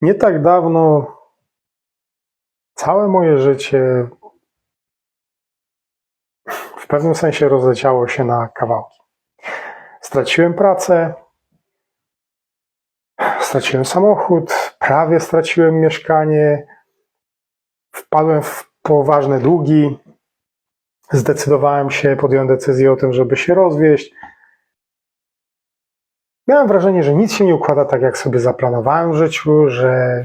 Nie tak dawno całe moje życie w pewnym sensie rozleciało się na kawałki. Straciłem pracę, straciłem samochód, prawie straciłem mieszkanie, wpadłem w poważne długi, zdecydowałem się, podjąłem decyzję o tym, żeby się rozwieść. Miałem wrażenie, że nic się nie układa tak, jak sobie zaplanowałem w życiu, że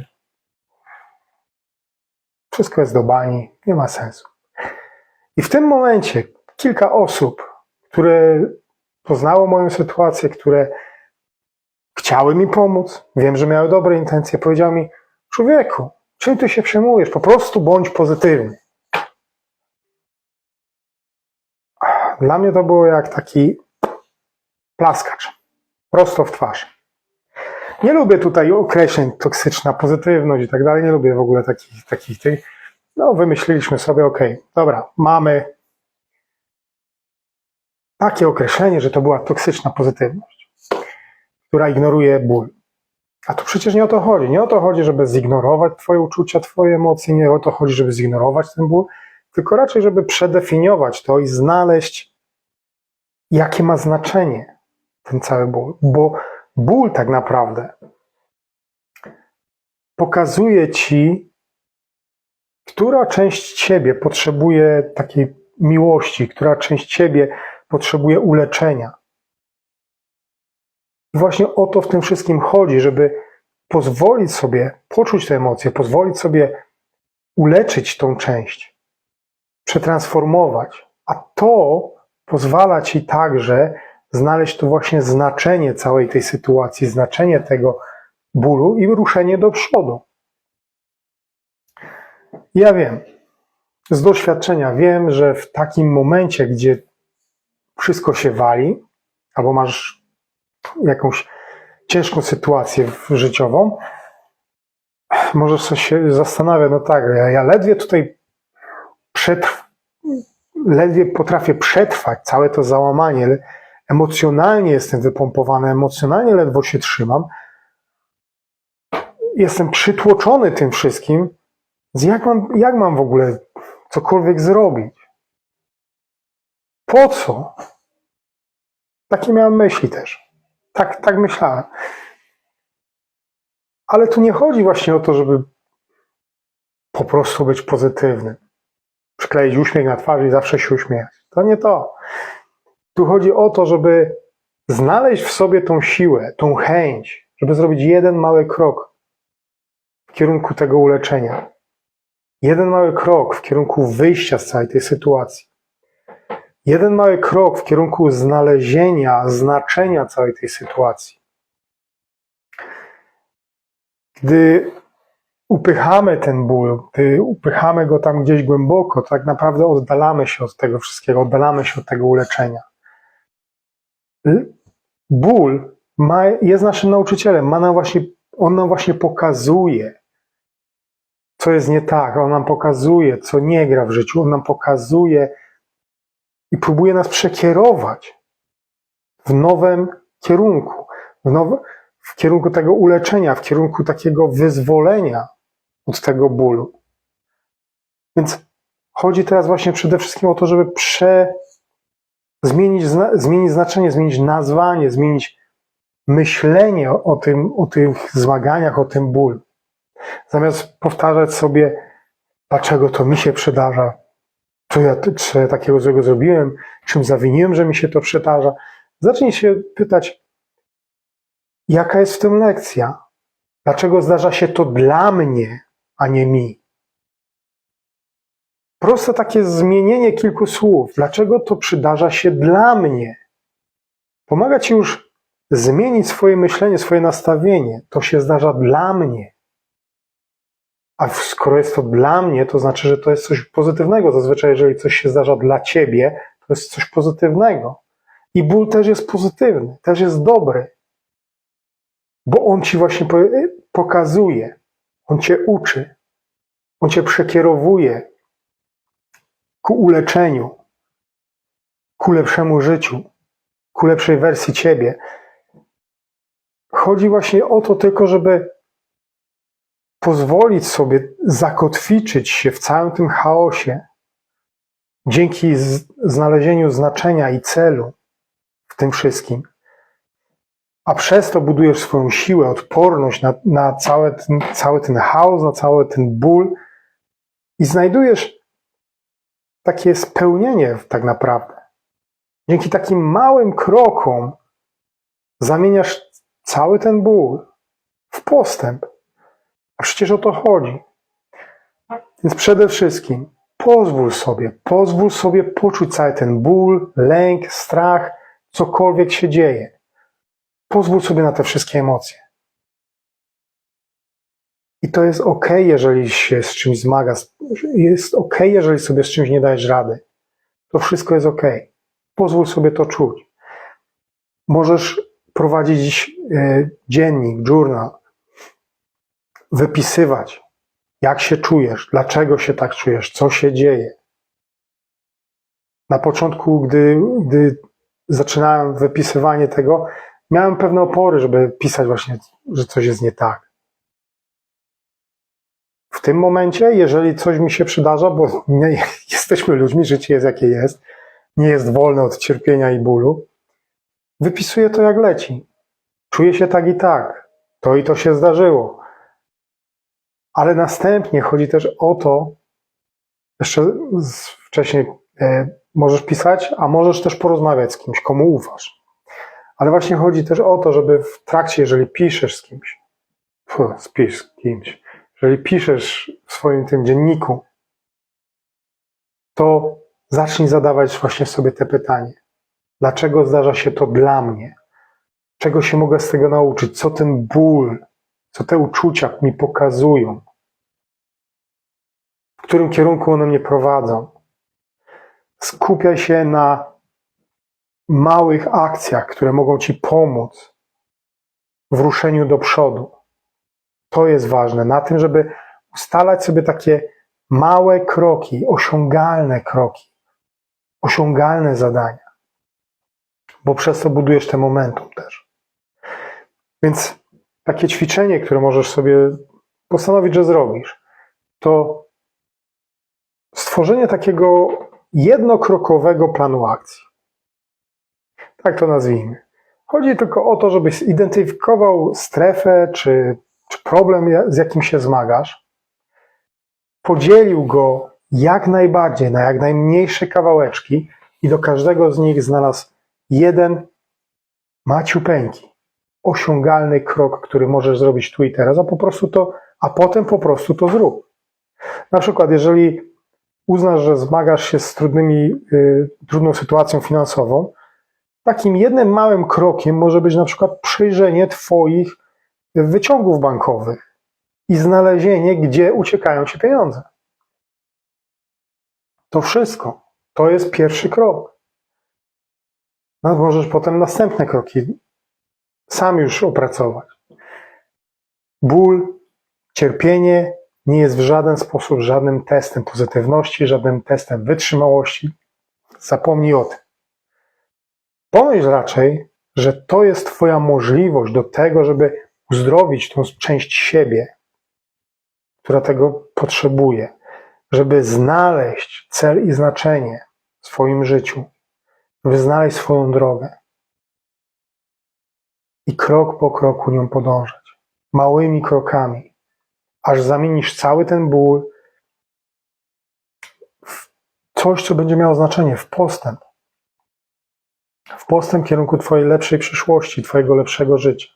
wszystko jest do bani, nie ma sensu. I w tym momencie kilka osób, które poznało moją sytuację, które chciały mi pomóc, wiem, że miały dobre intencje, powiedziały mi, człowieku, czym ty się przejmujesz? Po prostu bądź pozytywny. Dla mnie to było jak taki plaskacz, prosto w twarz. Nie lubię tutaj określeń toksyczna pozytywność i tak dalej, nie lubię w ogóle takich, takich tych. No, wymyśliliśmy sobie, ok, dobra, mamy takie określenie, że to była toksyczna pozytywność, która ignoruje ból. A tu przecież nie o to chodzi. Nie o to chodzi, żeby zignorować Twoje uczucia, Twoje emocje, nie o to chodzi, żeby zignorować ten ból, tylko raczej, żeby przedefiniować to i znaleźć, jakie ma znaczenie ten cały ból. Bo ból tak naprawdę pokazuje Ci, która część Ciebie potrzebuje takiej miłości, która część Ciebie potrzebuje uleczenia. I właśnie o to w tym wszystkim chodzi, żeby pozwolić sobie poczuć te emocje, pozwolić sobie uleczyć tą część, przetransformować. A to pozwala ci także znaleźć to właśnie znaczenie całej tej sytuacji, znaczenie tego bólu i ruszenie do przodu. Ja wiem, z doświadczenia wiem, że w takim momencie, gdzie wszystko się wali, albo masz jakąś ciężką sytuację życiową, możesz się zastanawiać, no tak, ja, ja ledwie tutaj przetrw, ledwie potrafię przetrwać całe to załamanie, emocjonalnie jestem wypompowany, emocjonalnie ledwo się trzymam, jestem przytłoczony tym wszystkim, jak mam, jak mam w ogóle cokolwiek zrobić? Po co? Takie miałem myśli też. Tak, tak myślałem. Ale tu nie chodzi właśnie o to, żeby po prostu być pozytywnym. Przykleić uśmiech na twarzy i zawsze się uśmiechać. To nie to. Tu chodzi o to, żeby znaleźć w sobie tą siłę, tą chęć, żeby zrobić jeden mały krok w kierunku tego uleczenia. Jeden mały krok w kierunku wyjścia z całej tej sytuacji. Jeden mały krok w kierunku znalezienia znaczenia całej tej sytuacji. Gdy upychamy ten ból, gdy upychamy go tam gdzieś głęboko, tak naprawdę oddalamy się od tego wszystkiego, oddalamy się od tego uleczenia. L- Ból ma, jest naszym nauczycielem, ma nam właśnie, on nam właśnie pokazuje, co jest nie tak, on nam pokazuje, co nie gra w życiu, on nam pokazuje i próbuje nas przekierować w nowym kierunku, w, w kierunku tego uleczenia, w kierunku takiego wyzwolenia od tego bólu. Więc chodzi teraz właśnie przede wszystkim o to, żeby prze, zmienić, zna, zmienić znaczenie, zmienić nazwanie, zmienić myślenie o, o, tym, o tych zmaganiach, o tym bólu. Zamiast powtarzać sobie, dlaczego to mi się przydarza, co ja czy ja takiego złego zrobiłem, czym zawiniłem, że mi się to przydarza. Zacznij się pytać, jaka jest w tym lekcja? Dlaczego zdarza się to dla mnie, a nie mi? Proste takie zmienienie kilku słów. Dlaczego to przydarza się dla mnie? Pomaga ci już zmienić swoje myślenie, swoje nastawienie. To się zdarza dla mnie. A skoro jest to dla mnie, to znaczy, że to jest coś pozytywnego. Zazwyczaj, jeżeli coś się zdarza dla ciebie, to jest coś pozytywnego. I ból też jest pozytywny, też jest dobry. Bo on ci właśnie po- pokazuje, on cię uczy, on cię przekierowuje ku uleczeniu, ku lepszemu życiu, ku lepszej wersji ciebie. Chodzi właśnie o to tylko, żeby pozwolić sobie zakotwiczyć się w całym tym chaosie, dzięki znalezieniu znaczenia i celu w tym wszystkim, a przez to budujesz swoją siłę, odporność na, na cały, ten, cały ten chaos, na cały ten ból i znajdujesz takie spełnienie tak naprawdę. Dzięki takim małym krokom zamieniasz cały ten ból w postęp. A przecież o to chodzi. Więc przede wszystkim pozwól sobie, pozwól sobie poczuć cały ten ból, lęk, strach, cokolwiek się dzieje. Pozwól sobie na te wszystkie emocje. I to jest ok, jeżeli się z czymś zmagasz. Jest ok, jeżeli sobie z czymś nie dajesz rady. To wszystko jest ok. Pozwól sobie to czuć. Możesz prowadzić e, dziennik, journal, wypisywać, jak się czujesz, dlaczego się tak czujesz, co się dzieje. Na początku, gdy, gdy zaczynałem wypisywanie tego, miałem pewne opory, żeby pisać właśnie, że coś jest nie tak. Tym momencie, jeżeli coś mi się przydarza, bo nie, jesteśmy ludźmi, życie jest jakie jest, nie jest wolne od cierpienia i bólu, wypisuję to jak leci. Czuję się tak i tak. To i to się zdarzyło. Ale następnie chodzi też o to, jeszcze wcześniej e, możesz pisać, a możesz też porozmawiać z kimś, komu ufasz. Ale właśnie chodzi też o to, żeby w trakcie, jeżeli piszesz z kimś, spisz z kimś, jeżeli piszesz w swoim tym dzienniku, to zacznij zadawać właśnie sobie te pytanie. Dlaczego zdarza się to dla mnie? Czego się mogę z tego nauczyć? Co ten ból, co te uczucia mi pokazują? W którym kierunku one mnie prowadzą? Skupiaj się na małych akcjach, które mogą ci pomóc w ruszeniu do przodu. To jest ważne, na tym, żeby ustalać sobie takie małe kroki, osiągalne kroki, osiągalne zadania, bo przez to budujesz te momentum też. Więc takie ćwiczenie, które możesz sobie postanowić, że zrobisz, to stworzenie takiego jednokrokowego planu akcji. Tak to nazwijmy. Chodzi tylko o to, żebyś zidentyfikował strefę czy, czy problem, z jakim się zmagasz, podzielił go jak najbardziej na jak najmniejsze kawałeczki i do każdego z nich znalazł jeden maciupeńki, osiągalny krok, który możesz zrobić tu i teraz, a po prostu to, a potem po prostu to zrób. Na przykład, jeżeli uznasz, że zmagasz się z trudnymi, y, trudną sytuacją finansową, takim jednym małym krokiem może być na przykład przejrzenie Twoich wyciągów bankowych i znalezienie, gdzie uciekają Ci pieniądze. To wszystko. To jest pierwszy krok. No, możesz potem następne kroki sam już opracować. Ból, cierpienie nie jest w żaden sposób żadnym testem pozytywności, żadnym testem wytrzymałości. Zapomnij o tym. Pomyśl raczej, że to jest Twoja możliwość do tego, żeby uzdrowić tą część siebie, która tego potrzebuje, żeby znaleźć cel i znaczenie w swoim życiu, żeby znaleźć swoją drogę i krok po kroku nią podążać, małymi krokami, aż zamienisz cały ten ból w coś, co będzie miało znaczenie, w postęp. W postęp w kierunku Twojej lepszej przyszłości, Twojego lepszego życia.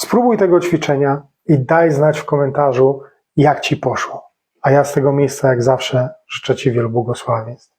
Spróbuj tego ćwiczenia i daj znać w komentarzu, jak Ci poszło. A ja z tego miejsca, jak zawsze, życzę Ci wielu błogosławieństw.